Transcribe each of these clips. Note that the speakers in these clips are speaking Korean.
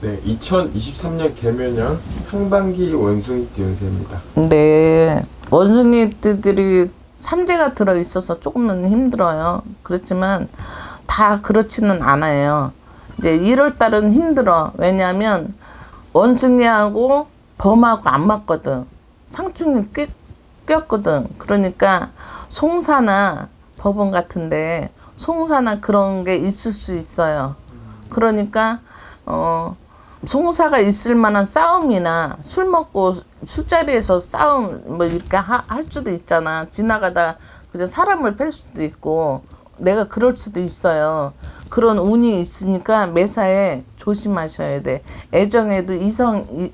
네, 2023년 개묘년 상반기 원숭이 띠 운세입니다. 네. 원숭이들이 삼재가 들어 있어서 조금은 힘들어요. 그렇지만 다 그렇지는 않아요. 이제 1월 달은 힘들어. 왜냐면 원숭이하고 범하고 안 맞거든. 상충이 꽤, 꼈거든. 그러니까 송사나 법원 같은데 송사나 그런 게 있을 수 있어요. 그러니까 어 송사가 있을 만한 싸움이나 술 먹고 술자리에서 싸움 뭐 이렇게 하, 할 수도 있잖아. 지나가다 그냥 사람을 팰 수도 있고 내가 그럴 수도 있어요. 그런 운이 있으니까 매사에 조심하셔야 돼. 애정에도 이성 이,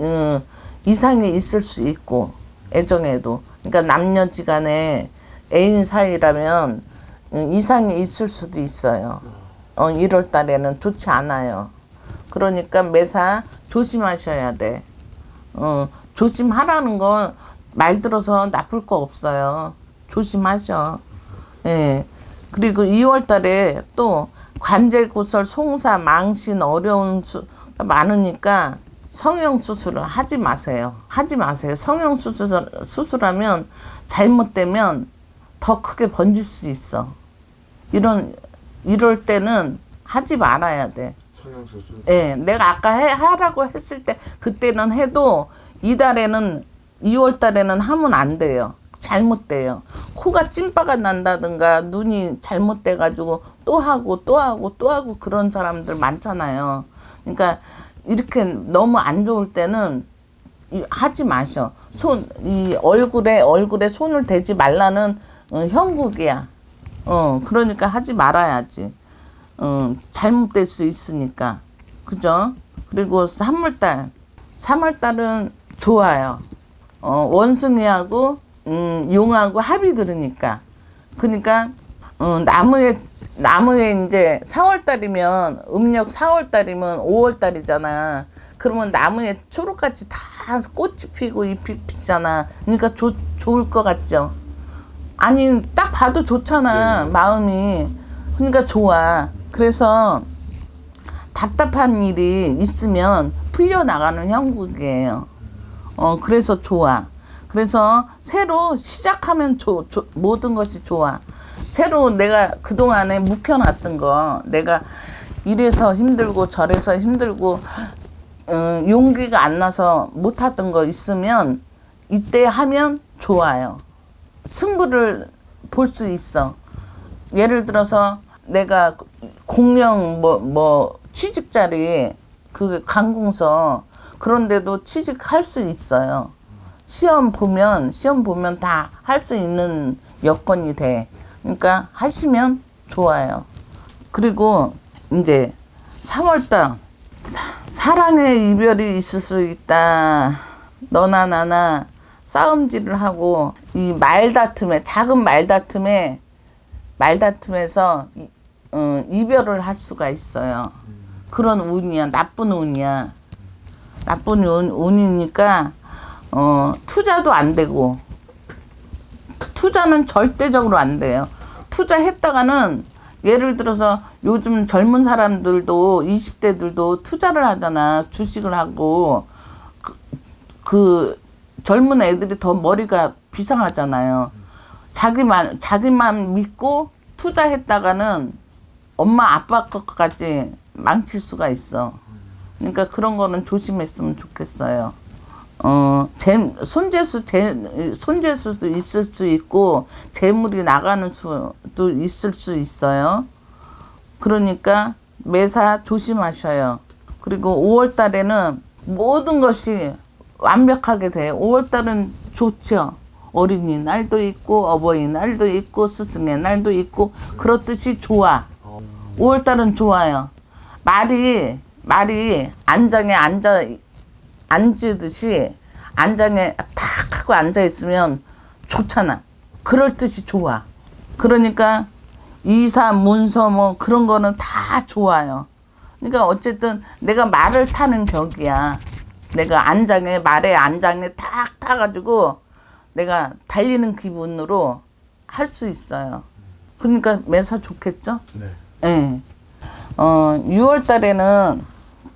음, 이상이 있을 수 있고 애정에도 그러니까 남녀지간에 애인 사이라면 음, 이상이 있을 수도 있어요. 어, 1월 달에는 좋지 않아요. 그러니까 매사 조심하셔야 돼. 어, 조심하라는 건 말 들어서 나쁠 거 없어요. 조심하셔. 예. 그리고 2월 달에 또 관제구설, 송사, 망신, 어려운 수 많으니까 성형 수술을 하지 마세요. 하지 마세요. 성형 수술, 수술하면 잘못되면 더 크게 번질 수 있어. 이런, 이럴 때는 하지 말아야 돼. 성형수술. 예, 내가 아까 해, 하라고 했을 때 그때는 해도 이달에는 2월 달에는 하면 안 돼요. 잘못돼요. 코가 찐빠가 난다든가 눈이 잘못돼 가지고 또 하고 또 하고 또 하고 그런 사람들 많잖아요. 그러니까 이렇게 너무 안 좋을 때는 이- 하지 마셔. 손 이 얼굴에 얼굴에 손을 대지 말라는 어, 형국이야. 어, 그러니까 하지 말아야지. 어, 잘못될 수 있으니까. 그죠? 그리고 3월달. 3월달은 좋아요. 어, 원숭이하고, 음, 용하고 합이 들으니까. 그러니까, 어, 나무에, 나무에 이제 4월달이면, 음력 4월달이면 5월달이잖아. 그러면 나무에 초록같이 다 꽃이 피고 잎이 피잖아. 그러니까 좋, 좋을 것 같죠? 아니 딱 봐도 좋잖아 마음이 그러니까 좋아 그래서 답답한 일이 있으면 풀려 나가는 형국이에요. 어 그래서 좋아. 그래서 새로 시작하면 조, 조, 모든 것이 좋아. 새로 내가 그동안에 묵혀놨던 거 내가 이래서 힘들고 저래서 힘들고 어, 용기가 안 나서 못했던 거 있으면 이때 하면 좋아요. 승부를 볼 수 있어. 예를 들어서 내가 공령 뭐 뭐 취직 자리 그 관공서 그런데도 취직할 수 있어요. 시험 보면 시험 보면 다 할 수 있는 여건이 돼. 그러니까 하시면 좋아요. 그리고 이제 3월달 사 랑의 이별이 있을 수 있다. 너나 나나 싸움질을 하고 이 말다툼에 작은 말다툼에 말다툼에서 이, 어, 이별을 할 수가 있어요. 그런 운이야. 나쁜 운이야. 나쁜 운, 운이니까 어, 투자도 안 되고 투자는 절대적으로 안 돼요. 투자했다가는 예를 들어서 요즘 젊은 사람들도 20대들도 투자를 하잖아. 주식을 하고 그, 그 젊은 애들이 더 머리가 비상하잖아요. 자기만 자기만 믿고 투자했다가는 엄마 아빠 것까지 망칠 수가 있어. 그러니까 그런 거는 조심했으면 좋겠어요. 어, 재, 손재수, 재, 손재수도 있을 수 있고, 재물이 나가는 수도 있을 수 있어요. 그러니까 매사 조심하셔요. 그리고 5월 달에는 모든 것이 완벽하게 돼요. 5월 달은 좋죠. 어린이날도 있고, 어버이날도 있고, 스승의 날도 있고, 그렇듯이 좋아. 5월 달은 좋아요. 말이, 말이 안장에 앉아, 앉듯이 안장에 탁 하고 앉아 있으면 좋잖아. 그럴 듯이 좋아. 그러니까 이사, 문서 뭐 그런 거는 다 좋아요. 그러니까 어쨌든 내가 말을 타는 격이야. 내가 안장에 말에 안장에 탁 타가지고 내가 달리는 기분으로 할 수 있어요. 그러니까 매사 좋겠죠? 네. 예. 어, 6월 달에는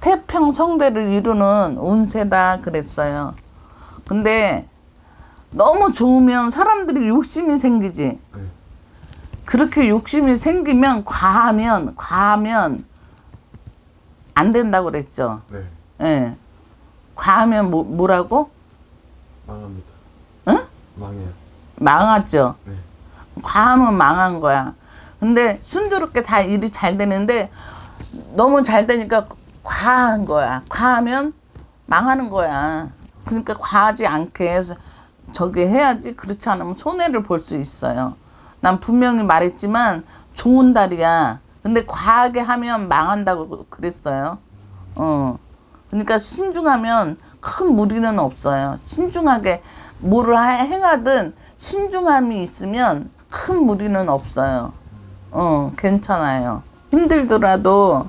태평 성대를 이루는 운세다 그랬어요. 근데 너무 좋으면 사람들이 욕심이 생기지. 네. 그렇게 욕심이 생기면 과하면 과하면 안 된다고 그랬죠. 네. 예. 과하면 뭐, 뭐라고? 망합니다. 응? 망해요. 망하죠. 네. 과하면 망한 거야. 근데 순조롭게 다 일이 잘 되는데 너무 잘 되니까 과한 거야. 과하면 망하는 거야. 그러니까 과하지 않게 해서 저기 해야지 그렇지 않으면 손해를 볼 수 있어요. 난 분명히 말했지만 좋은 달이야. 근데 과하게 하면 망한다고 그랬어요. 어. 그러니까 신중하면 큰 무리는 없어요. 신중하게 뭐를 하- 행하든 신중함이 있으면 큰 무리는 없어요. 어, 괜찮아요. 힘들더라도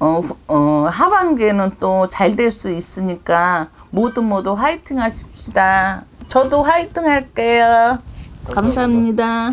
어, 후- 어, 하반기에는 또 잘 될 수 있으니까 모두 모두 화이팅 하십시다. 저도 화이팅 할게요. 감사합니다.